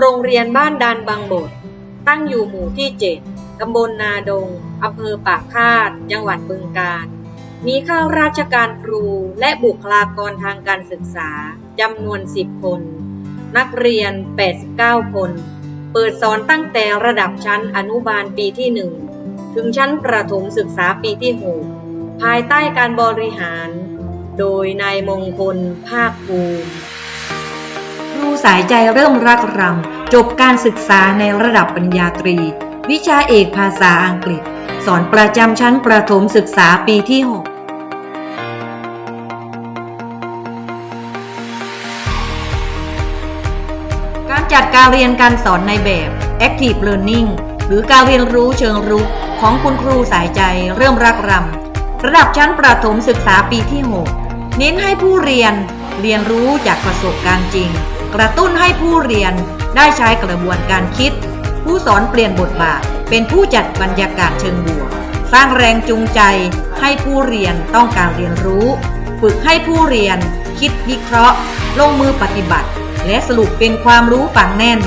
โรงเรียนบ้านดานบางบดตั้งอยู่หมู่ที่ 7 ตำบลนาดง อำเภอปากคาด จังหวัดบึงกาฬ มีข้าราชการครูและบุคลากรทางการศึกษาจำนวน 10 คน นักเรียน 89 คน เปิดสอนตั้งแต่ระดับชั้นอนุบาลปีที่ 1 ถึงชั้นประถมศึกษาปีที่ 6 ภายใต้การบริหาร โดยนายมงคลภาคภูมิ รูสายใจเริ่มรักรำจบการศึกษาในระดับปริญญาตรี วิชาเอกภาษาอังกฤษ สอนประจำชั้นประถมศึกษาปีที่ 6การจัดการเรียนการสอนในแบบ Active Learning หรือการเรียนรู้เชิงรุกของคุณครูสายใจเริ่มรักรำระดับชั้นประถมศึกษาปีที่ 6 เน้นให้ผู้เรียนเรียนรู้จากประสบการณ์จริง กระตุ้นให้ผู้เรียนได้ใช้กระบวนการคิด ผู้สอนเปลี่ยนบทบาท เป็นผู้จัดบรรยากาศเชิงบวก สร้างแรงจูงใจให้ผู้เรียนต้องการเรียนรู้ ฝึกให้ผู้เรียน คิดวิเคราะห์ ลงมือปฏิบัติ และสรุปเป็นความรู้ฝังแน่น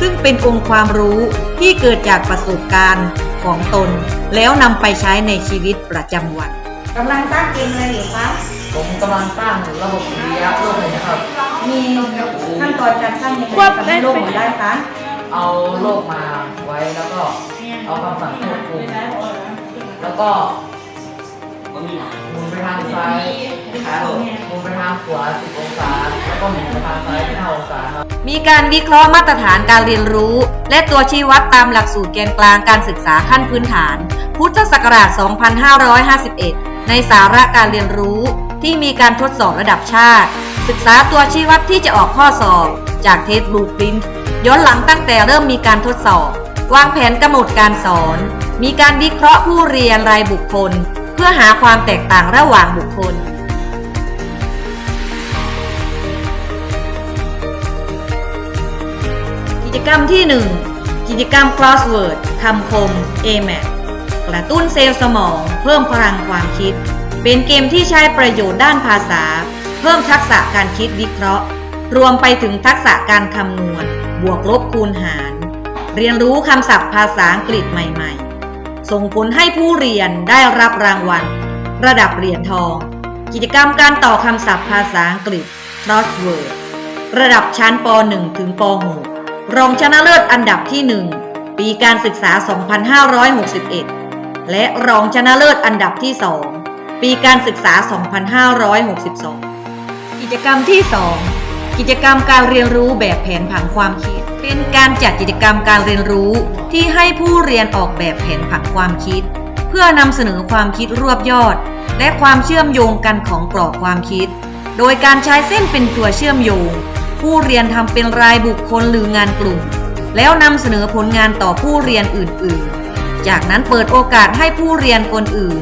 ซึ่งเป็นองค์ความรู้ที่เกิดจากประสบการณ์ของตน แล้วนำไปใช้ในชีวิตประจำวันกำลังสร้างเกมอะไรอยู่คะ ผมกำลังสร้างระบบวิทยาโลกเลยนะครับ มีขั้นตอนการสร้างยังไงควบทำให้โลกหมุนได้คะเอาโลกมาไว้แล้วก็เอาคำสั่งควบคุมแล้วก็หมุนไปทางซ้ายหมุนไปทางขวา10องศาแล้วก็หมุนไปทางซ้าย5องศาครับมีการวิเคราะห์มาตรฐานการเรียนรู้ และตัวชี้วัดตามหลักสูตรแกนกลางการศึกษาขั้นพื้นฐาน พุทธศักราช 2551 ในสาระการเรียนรู้ ที่มีการทดสอบระดับชาติ ศึกษาตัวชี้วัดที่จะออกข้อสอบ จากเทสบลูปรินท์ย้อนหลังตั้งแต่เริ่มมีการทดสอบ วางแผนกำหนดการสอน มีการวิเคราะห์ผู้เรียนรายบุคคล เพื่อหาความแตกต่างระหว่างบุคคลกิจกรรมที่ 1 กิจกรรม crossword คำคม AMAT กระตุ้นเซลล์สมอง เพิ่มพลังความคิด เป็นเกมที่ใช้ประโยชน์ด้านภาษา เพิ่มทักษะการคิดวิเคราะห์ รวมไปถึงทักษะการคำนวณ บวกลบคูณหาร เรียนรู้คำศัพท์ภาษาอังกฤษใหม่ ๆ ส่งผลให้ผู้เรียนได้รับรางวัล ระดับเหรียญทอง กิจกรรมการต่อคำศัพท์ภาษาอังกฤษ crossword ระดับชั้นป .1 ถึงป .6 รองชนะเลิศอันดับที่ 1 ปีการศึกษา 2561 และรองชนะเลิศอันดับที่ 2 ปีการศึกษา 2562 กิจกรรมที่ 2 กิจกรรมการเรียนรู้แบบแผนผังความคิด เป็นการจัดกิจกรรมการเรียนรู้ที่ให้ผู้เรียนออกแบบแผนผังความคิด เพื่อนำเสนอความคิดรวบยอด และความเชื่อมโยงกันของกรอบความคิด โดยการใช้เส้นเป็นตัวเชื่อมโยง ผู้เรียนทำเป็นรายบุคคลหรืองานกลุ่ม แล้วนำเสนอผลงานต่อผู้เรียนอื่น ๆ จากนั้นเปิดโอกาสให้ผู้เรียนคนอื่น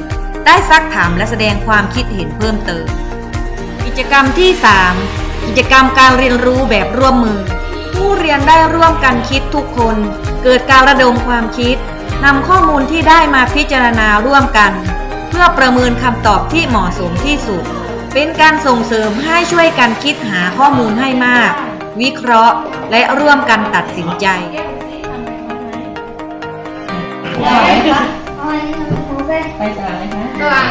ได้ซักถามและแสดงความคิดเห็นเพิ่มเติม กิจกรรมที่ 3 กิจกรรมการเรียนรู้แบบร่วมมือ ผู้เรียนได้ร่วมกันคิดทุกคน เกิดการระดมความคิดนำข้อมูลที่ได้มาพิจารณาร่วมกัน เพื่อประเมินคำตอบที่เหมาะสมที่สุด เป็นการส่งเสริมให้ช่วยกันคิดหาข้อมูลให้มาก วิเคราะห์ และร่วมกันตัดสินใจ ระหว่าง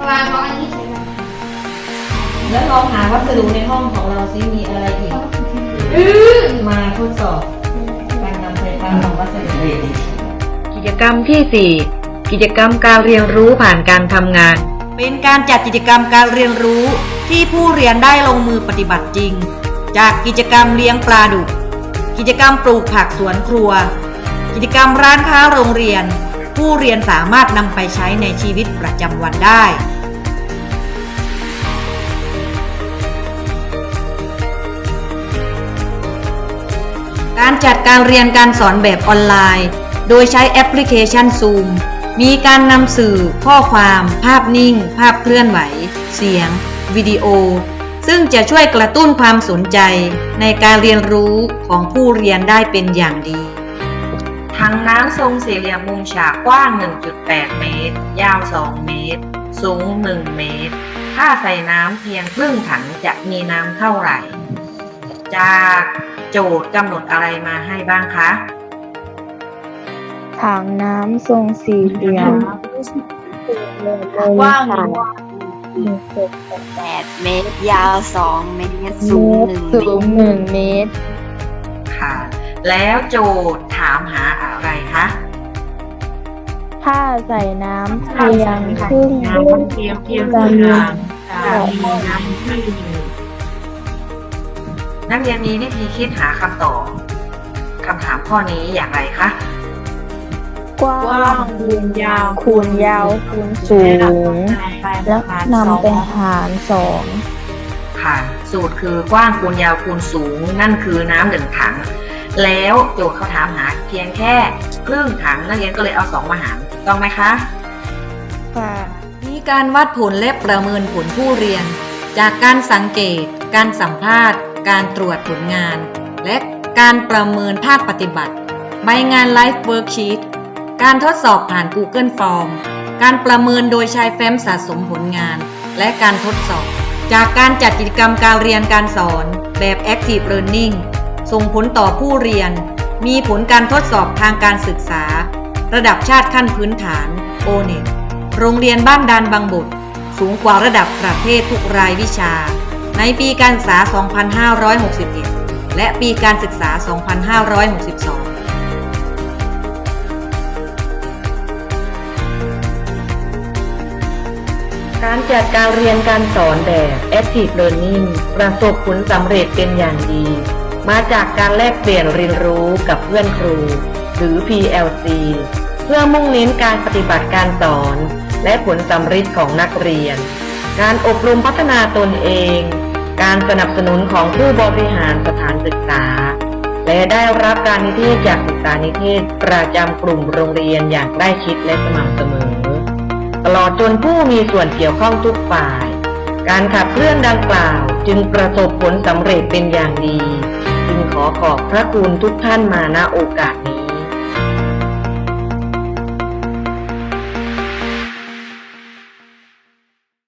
ระหว่างของอันนี้ใช่ไหมแล้วลองหาวัสดุในห้องของเราซิมีอะไรอีกอือมาทดสอบการนำไฟฟ้าของวัสดุกิจกรรมที่ 4 กิจกรรมการเรียนรู้ผ่านการทำงาน เป็นการจัดกิจกรรมการเรียนรู้ที่ผู้เรียนได้ลงมือปฏิบัติจริง จากกิจกรรมเลี้ยงปลาดุก กิจกรรมปลูกผักสวนครัว กิจกรรมร้านค้าโรงเรียน ผู้เรียนสามารถนำไปใช้ในชีวิตประจำวันได้ การจัดการเรียนการสอนแบบออนไลน์ โดยใช้แอปพลิเคชัน Zoom มีการนำสื่อ ข้อความ ภาพนิ่ง ภาพเคลื่อนไหว เสียง วิดีโอ ซึ่งจะช่วยกระตุ้นความสนใจในการเรียนรู้ของผู้เรียนได้เป็นอย่างดี ถังน้ำทรงสี่เหลี่ยมมุมฉากกว้าง 1.8 เมตร ยาว 2 เมตร สูง 1 เมตร ถ้าใส่น้ำเพียงครึ่งถังจะมีน้ำเท่าไหร่ จากโจโจทย์กำหนดอะไรมาให้บ้างคะ ถังน้ำทรงสี่เหลี่ยมกว้างค่ะแปดเมตร ยาวสองเมตร สูงหนึ่งเมสูตงรหนึ่งเมตรค่ะ แล้วโจทย์ถามหาอะไรคะ ถ้าใส่น้ำเพียงครึ่งเพียงเพียงจำนวนนักเรียนมีวิธีคิดหาคำตอบคำถามข้อนี้อย่างไรคะกว้างคูณยาวคูณยาวคูณสูง แล้วนำไปหารสองค่ะสูตรคือกว้างคูณยาวคูณสูง นั่นคือน้ำหนึ่งถัง แล้วโจทย์เขาถามหาเพียงแค่ ครึ่งถังนักเรียนก็เลยเอาสองมาหารถูกต้องไหมคะค่ะมีการวัดผลและประเมินผลผู้เรียน จากการสังเกต การสัมภาษณ์ การตรวจผลงาน และการประเมินภาคปฏิบัติ ใบงาน Life Worksheet การทดสอบผ่าน Google Form การประเมินโดยใช้แฟ้มสะสมผลงาน และการทดสอบ จากการจัดกิจกรรมการเรียนการสอนแบบ Active Learning ส่งผลต่อผู้เรียน มีผลการทดสอบทางการศึกษา ระดับชาติขั้นพื้นฐาน o n e t โรงเรียนบ้านดานบางบท สูงกว่าระดับประเทศทุกรายวิชา ในปีการศึกษา 2561 และปีการศึกษา 2562การจัดการเรียนการสอนแบบ Active Learning ประสบผลสำเร็จเป็นอย่างดี มาจากการแลกเปลี่ยนเรียนรู้กับเพื่อนครู หรือ PLC เพื่อมุ่งเน้นการปฏิบัติการสอน และผลสำเร็จของนักเรียน การอบรมพัฒนาตนเอง การสนับสนุนของผู้บริหารสถานศึกษา และได้รับการนิเทศจากศึกษานิเทศประจำกลุ่มโรงเรียนอย่างใกล้ชิดและสม่ำเสมอ ตลอดจนผู้มีส่วนเกี่ยวข้องทุกฝ่าย การขับเคลื่อนดังกล่าวจึงประสบผลสำเร็จเป็นอย่างดี ขอขอบพระคุณทุกท่านมาณโอกาสนี้